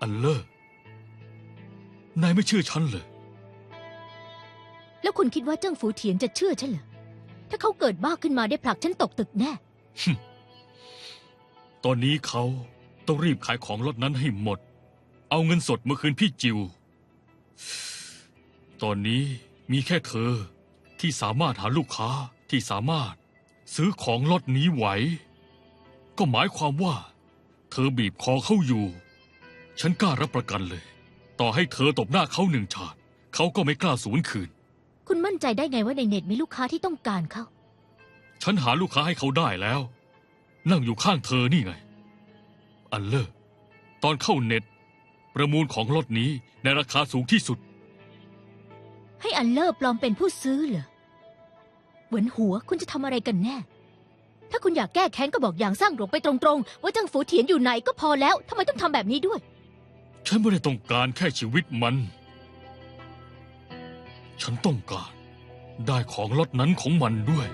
อันเลอร์นายไม่เชื่อฉันเลย แล้วคุณคิดว่าเจิ้งฝูเถียนจะเชื่อฉันเหรอ ถ้าเขาเกิดบ้าขึ้นมาได้ผลักฉันตกตึกแน่ ตอนนี้เขาต้องรีบขายของรถนั้นให้หมด เอาเงินสดมาคืนพี่จิว ตอนนี้มีแค่เธอที่สามารถหาลูกค้าที่สามารถซื้อของรถนี้ไหว ก็หมายความว่า เธอบีบคอเขาอยู่ ฉันกล้ารับประกันเลย ต่อให้เธอตบหน้าเขาหนึ่งฉาดเขาก็ไม่กล้าสูญคืน คุณมั่นใจได้ไงว่าในเน็ตมีลูกค้าที่ต้องการเขา ฉันหาลูกค้าให้เขาได้แล้ว นั่งอยู่ข้างเธอนี่ไง อันเลอร์ตอนเข้าเน็ต ประมูลของรถนี้ในราคาสูงที่สุด ให้อันเลอร์ปลอมเป็นผู้ซื้อเหรอเหมือนหัวคุณจะทำอะไรกันแน่ ถ้าคุณอยากแก้แค้นก็บอกอย่างสร้างหลวงไปตรงๆ ว่าเจิ้งฝูเถียนอยู่ไหนก็พอแล้วทำไมต้องทำแบบนี้ด้วย ฉันไม่ได้ต้องการแค่ชีวิตมัน ฉันต้องการได้ของล็อตนั้นของมันด้วย